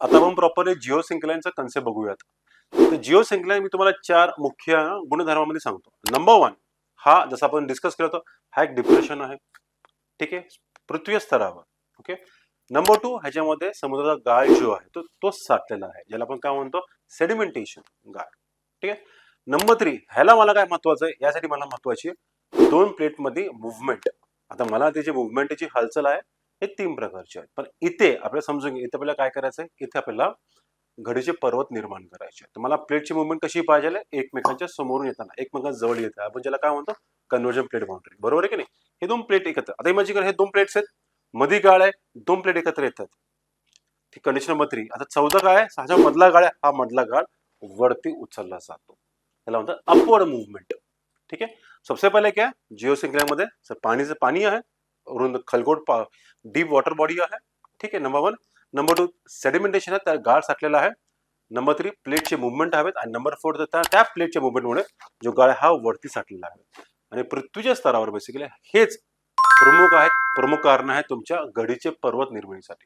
आता आपण properly Jio सिंकलाईनचा concept बघूयात. तर जिओ सिंकलाईन मी तुम्हाला चार मुख्य गुणधर्मामध्ये सांगतो. नंबर वन हा जसं आपण डिस्कस केलं होतं हा एक डिप्रेशन आहे. ठीक आहे? पृथ्वी स्तरावर. ओके नंबर टू ह्याच्यामध्ये समुद्राचा गाळ जो आहे तो तो साठलेला आहे ज्याला आपण काय म्हणतो? सेडिमेंटेशन गाळ. ठीक आहे? नंबर थ्री ह्याला मला काय महत्वाचं आहे? यासाठी मला महत्वाची दोन प्लेटमध्ये मुवमेंट आता मला त्याची मुवमेंटची हालचाल आहे. हे तीन प्रकारचे आहेत. पण इथे आपल्याला समजून घे इथे आपल्याला काय करायचं आहे इथे आपल्याला घडीचे पर्वत निर्माण करायचे आहेत. मला प्लेटची मुवमेंट कशी पाहिजे एकमेकांच्या समोरून येताना एकमेकांच्या जवळ येत आपण ज्याला काय म्हणतो? कन्वर्जन प्लेट बाउंड्री बरोबर आहे की नाही? हे दोन प्लेट एकत्र. आता इमॅजिन करा हे दोन प्लेट्स आहेत. मधी गाळ आहे दोन प्लेट एकत्र येतात. ती कंडिशन नंबर थ्री आता चौदा काय आहे हा मधला गाळ आहे. हा मधला गाळ वरती उचलला जातो. त्याला म्हणतात अपवर्ड मुवमेंट ठीक आहे? सबसे पहिले क्या? जिओ मध्ये. सर पाणीचं पाणी आहे. वरून खलगोट डीप वॉटर बॉडी आहे ठीक आहे number one number two sedimentation आहे त्या गाळ साठलेला आहे नंबर थ्री प्लेटचे मुवमेंट हवेत आणि नंबर फोर त्या त्या प्लेटच्या मुवमेंटमुळे जो गाळ हा वरती साठलेला आहे आणि पृथ्वीच्या स्तरावर बेसिकली हेच प्रमुख आहेत प्रमुख कारण आहे तुमच्या घडीचे पर्वत निर्मितीसाठी.